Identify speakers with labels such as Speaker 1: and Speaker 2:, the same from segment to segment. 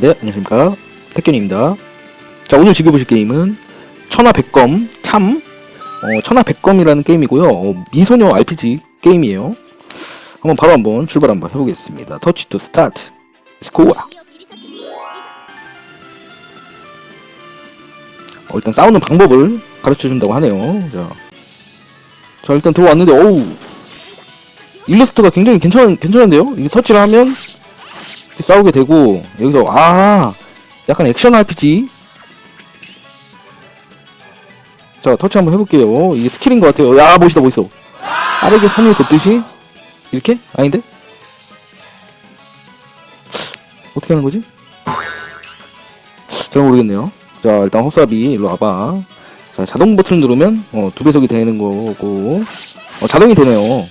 Speaker 1: 네, 안녕하십니까. 택견입니다. 자, 오늘 즐겨보실 게임은 천하백검 참, 어, 천하백검이라는 게임이고요. 어, 미소녀 RPG 게임이에요. 한번 바로 한번 출발 한번 해보겠습니다. 터치 투 스타트. 스코어. 어, 일단 싸우는 방법을 가르쳐 준다고 하네요. 자, 자 일단 들어왔는데, 어우, 일러스트가 굉장히 괜찮, 괜찮은데요? 이게 터치를 하면 이렇게 싸우게 되고, 여기서, 아, 약간 액션 RPG? 자, 터치 한번 해볼게요. 이게 스킬인 것 같아요. 야, 멋있다, 멋있어. 빠르게 산을 걷듯이? 이렇게? 아닌데? 어떻게 하는 거지? 잘 모르겠네요. 자, 일단 헛사비, 일로 와봐. 자, 자동 버튼을 누르면, 어, 두 배속이 되는 거고, 어, 자동이 되네요.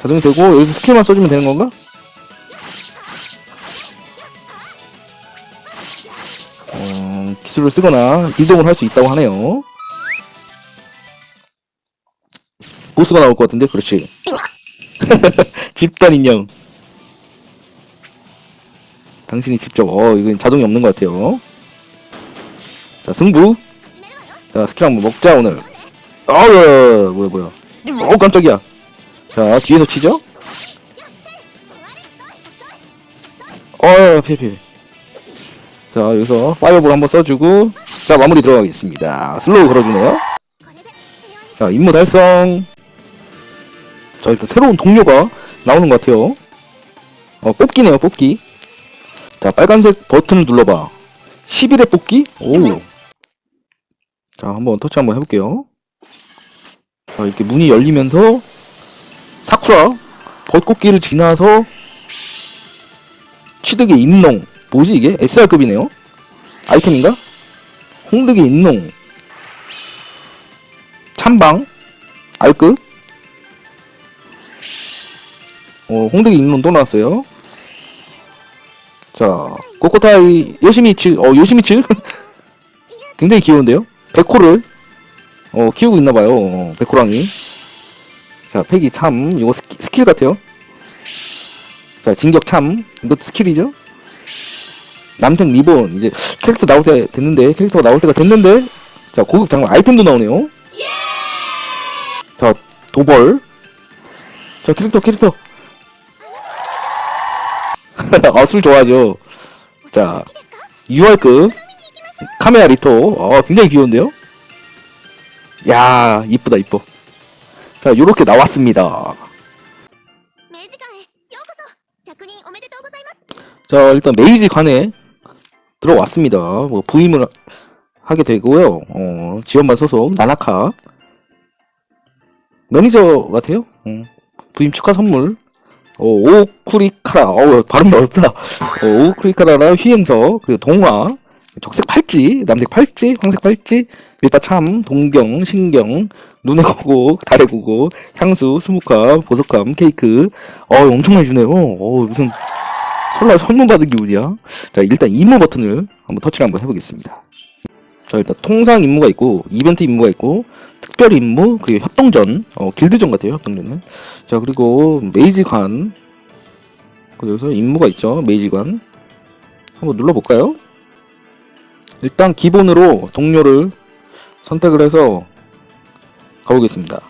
Speaker 1: 자동이 되고, 여기서 스킬만 써주면 되는 건가? 기술을 쓰거나 이동을 할 수 있다고 하네요. 보스가 나올 것 같은데, 그렇지. 집단 인형. 당신이 직접, 어, 이건 자동이 없는 것 같아요. 자, 승부. 자, 스킬 한번 먹자, 오늘. 어우, 뭐야, 뭐야. 어, 깜짝이야. 자, 뒤에서 치죠? 어, 피해, 피해. 자, 여기서 파이어볼 한번 써주고, 자, 마무리 들어가겠습니다. 슬로우 걸어주네요. 자, 임무 달성. 자, 일단 새로운 동료가 나오는 것 같아요. 어, 뽑기네요, 뽑기. 자, 빨간색 버튼을 눌러봐. 11회 뽑기? 오. 자, 한번 터치 한번 해볼게요. 자, 이렇게 문이 열리면서, 사쿠라, 벚꽃길을 지나서, 취득의 임농. 뭐지, 이게? SR급이네요? 아이템인가? 홍득의 임농. 참방. R급. 어, 홍득의 임농 또 나왔어요. 자, 코코타이 요시미츠, 어, 요시미츠? 굉장히 귀여운데요? 백호를, 어, 키우고 있나봐요. 어, 백호랑이. 자, 팩이 참, 이거 스키, 스킬 같아요. 자, 진격 참, 이것도 스킬이죠? 남성 리본 이제 캐릭터 나올 때 됐는데 캐릭터가 나올 때가 됐는데 자 고급 장갑 아이템도 나오네요. 자 도벌. 자 캐릭터 캐릭터. 아술 좋아하죠. 자 6월급 카메라 리토 어 아, 굉장히 귀여운데요? 야 이쁘다 이뻐. 자 요렇게 나왔습니다. 자 일단 메이지 관에 들어왔습니다. 뭐, 부임을 하게 되고요. 어, 지원반 소속, 나나카. 매니저 같아요? 어, 부임 축하 선물. 어, 오쿠리카라. 어우, 발음 어렵다. 어, 오쿠리카라라 휘행서, 그리고 동화, 적색 팔찌, 남색 팔찌, 황색 팔찌, 밀바참, 동경, 신경, 눈의 고고, 달의 고고, 향수, 수묵함, 보석함, 케이크. 어, 엄청 많이 주네요. 어, 무슨 설날 선물 받은 기분이야. 자, 일단 임무 버튼을 한번 터치를 한번 해보겠습니다. 자, 일단 통상 임무가 있고, 이벤트 임무가 있고, 특별 임무, 그리고 협동전, 어, 길드전 같아요, 협동전은. 자, 그리고 메이지관. 그래서 임무가 있죠, 메이지관. 한번 눌러볼까요? 일단 기본으로 동료를 선택을 해서 가보겠습니다.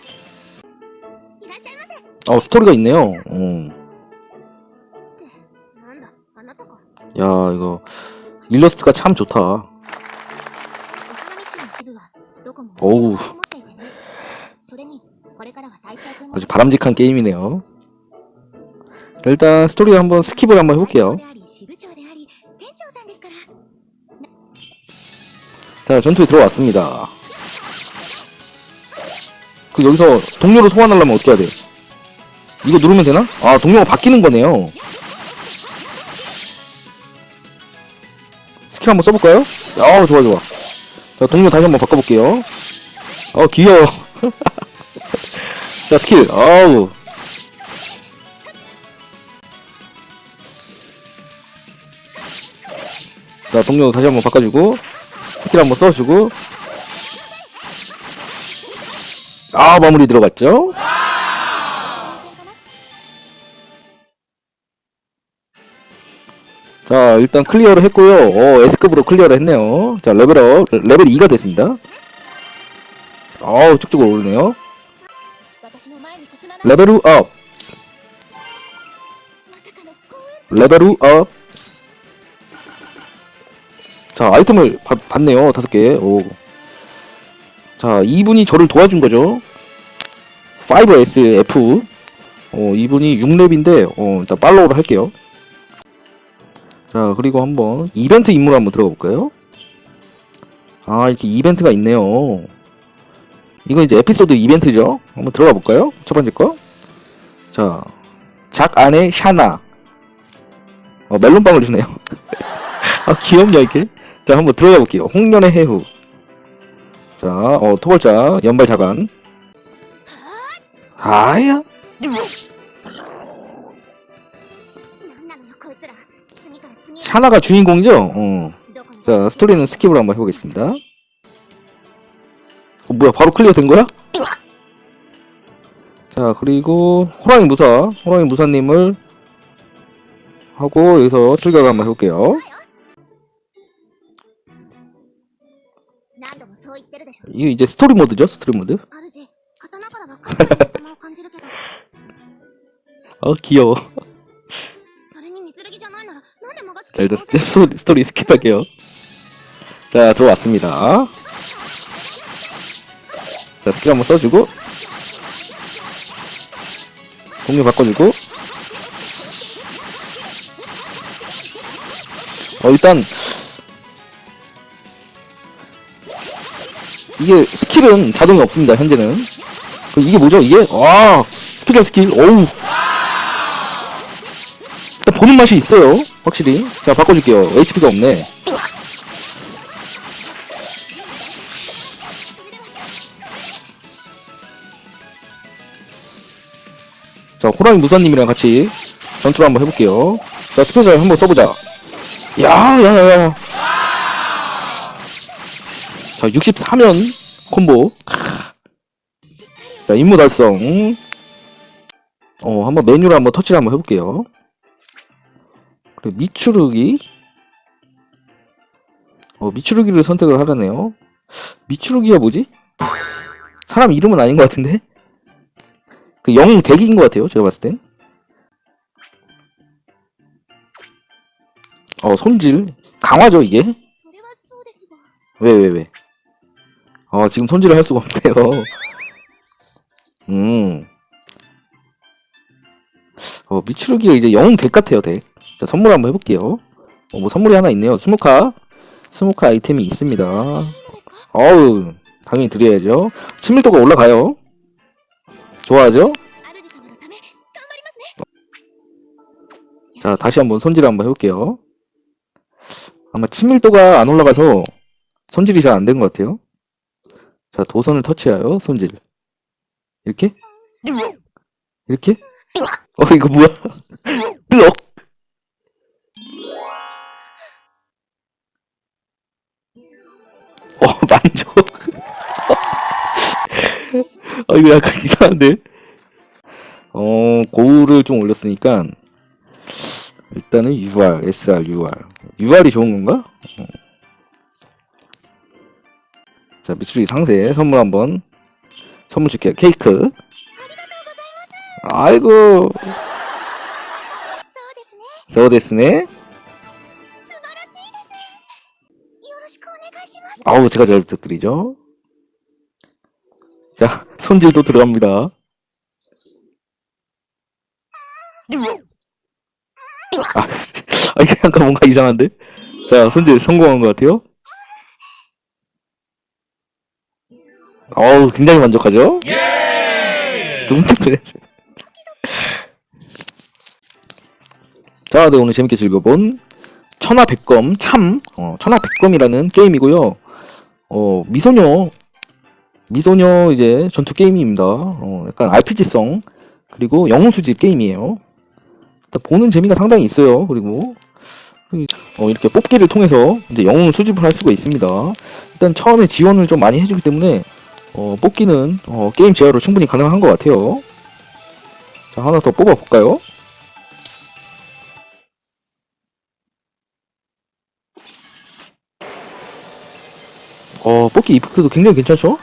Speaker 1: 어, 스토리가 있네요. 어. 야 이거 일러스트가 참 좋다.
Speaker 2: 어우.
Speaker 1: 아주 바람직한 게임이네요. 일단 스토리 한번 스킵을 한번 해볼게요. 자 전투에 들어왔습니다. 그 여기서 동료를 소환하려면 어떻게 해야 돼? 이거 누르면 되나? 아 동료가 바뀌는 거네요. 스킬 한번 써볼까요? 아, 좋아, 좋아. 자, 동료 다시 한번 바꿔볼게요. 어, 귀여워. 자, 스킬. 아우. 자, 동료 다시 한번 바꿔주고, 스킬 한번 써주고, 아, 마무리 들어갔죠? 자 일단 클리어를 했고요 어 S급으로 클리어를 했네요 자 레벨업 레벨 2가 됐습니다 어우 쭉쭉 오르네요 레벨 업 레벨 업 자, 아이템을 받, 받네요. 다섯 개. 오. 자, 이분이 저를 도와준 거죠. 5SF. 어, 이분이 6렙인데, 어, 일단 팔로우를 할게요. 자, 그리고 한번, 이벤트 임무를 한번 들어가 볼까요? 아, 이렇게 이벤트가 있네요. 이건 이제 에피소드 이벤트죠. 한번 들어가 볼까요? 첫 번째 거. 자, 작 안에 샤나. 어, 멜론빵을 주네요. 아, 귀엽냐, 이게? 자, 한번 들어가 볼게요. 홍련의 해후. 자, 어, 토벌자, 연발 자간. 아야? 샤나가 주인공이죠? 어. 자 스토리는 스킵으로 한번 해보겠습니다. 어, 뭐야 바로 클리어 된 거야? 자 그리고 호랑이 무사. 호랑이 무사님을 하고 여기서 출격 한번 해볼게요. 이게 이제 스토리 모드죠 스토리 모드? 어 귀여워. 엘더 스토리, 스토리 스킵할게요. 자, 들어왔습니다. 자, 스킬 한번 써주고. 공유 바꿔주고. 어, 일단. 이게 스킬은 자동이 없습니다, 현재는. 그 이게 뭐죠, 이게? 와, 스킬이야, 스킬. 어우. 일단 보는 맛이 있어요. 확실히. 자, 바꿔줄게요. HP가 없네. 자, 호랑이 무사님이랑 같이 전투를 한번 해볼게요. 자, 스페셜 한번 써보자. 야, 야, 야, 야. 자, 64면 콤보. 자, 임무 달성. 어, 한번 메뉴를 한번 터치를 한번 해볼게요. 그래, 미추르기. 어, 미추르기를 선택을 하려네요. 미추르기가 뭐지? 사람 이름은 아닌 것 같은데? 그 영웅 대기인 것 같아요. 제가 봤을 땐. 어, 손질. 강화죠, 이게? 왜, 왜, 왜? 어, 지금 손질을 할 수가 없대요 음. 어, 미추르기가 이제 영웅 덱 같아요, 덱. 자, 선물 한번 해볼게요. 어, 뭐 선물이 하나 있네요. 스모카. 스모카 아이템이 있습니다. 어우, 당연히 드려야죠. 친밀도가 올라가요. 좋아하죠? 자, 다시 한번 손질 한번 해볼게요. 아마 친밀도가 안 올라가서 손질이 잘 안 된 것 같아요. 자, 도선을 터치하여 손질. 이렇게? 이렇게? 어, 이거 뭐야? 뜨억! 어, 만족. 어, 이거 약간 이상한데? 어, 고울을 좀 올렸으니까, 일단은 UR, SR, UR. UR이 좋은 건가? 어. 자, 미추리 상세 선물 한번 선물 줄게요. 케이크. 아이고,
Speaker 2: そうですね
Speaker 1: 서데스네.
Speaker 2: 素晴らしいですよろしくお願いします
Speaker 1: 아우, 제가 잘 부탁드리죠. 자, 손질도 들어갑니다. 아, 아, 이게 약간 뭔가 이상한데? 자, 손질 성공한 것 같아요. 어우, 굉장히 만족하죠? 뚱뚱해. 자, 네, 오늘 재밌게 즐겨본 천하백검 참, 어, 천하백검이라는 게임이고요. 어, 미소녀, 미소녀 이제 전투 게임입니다. 어, 약간 RPG성, 그리고 영웅 수집 게임이에요. 보는 재미가 상당히 있어요. 그리고, 어, 이렇게 뽑기를 통해서 이제 영웅 수집을 할 수가 있습니다. 일단 처음에 지원을 좀 많이 해주기 때문에, 어, 뽑기는, 어, 게임 제어로 충분히 가능한 것 같아요. 자, 하나 더 뽑아볼까요? 어, 뽑기 이펙트도 굉장히 괜찮죠?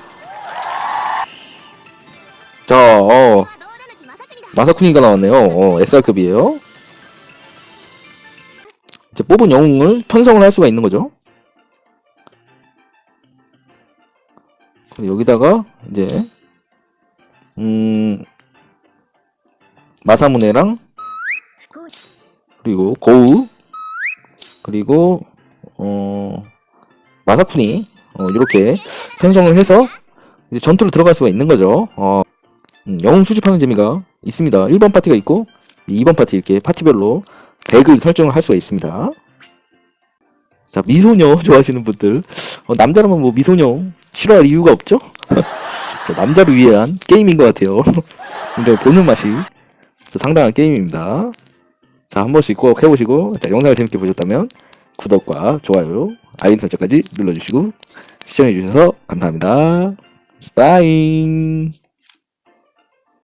Speaker 1: 자, 어, 마사쿠니가 나왔네요. 어, SR급이에요. 이제 뽑은 영웅을 편성을 할 수가 있는 거죠. 여기다가 이제 음 마사무네랑 그리고 고우 그리고 어 마사쿠니 어, 이렇게 편성을 해서 이제 전투로 들어갈 수가 있는 거죠. 어, 음, 영웅 수집하는 재미가 있습니다. 1번 파티가 있고 2번 파티 이렇게 파티별로 덱을 설정을 할 수가 있습니다. 자 미소녀 좋아하시는 분들 어, 남자라면 뭐 미소녀 싫어할 이유가 없죠? 자, 남자를 위한 게임인 것 같아요. 굉장히 보는 맛이 상당한 게임입니다. 자, 한 번씩 꼭 해보시고, 자, 영상을 재밌게 보셨다면, 구독과 좋아요, 알림 설정까지 눌러주시고, 시청해주셔서 감사합니다. 빠잉!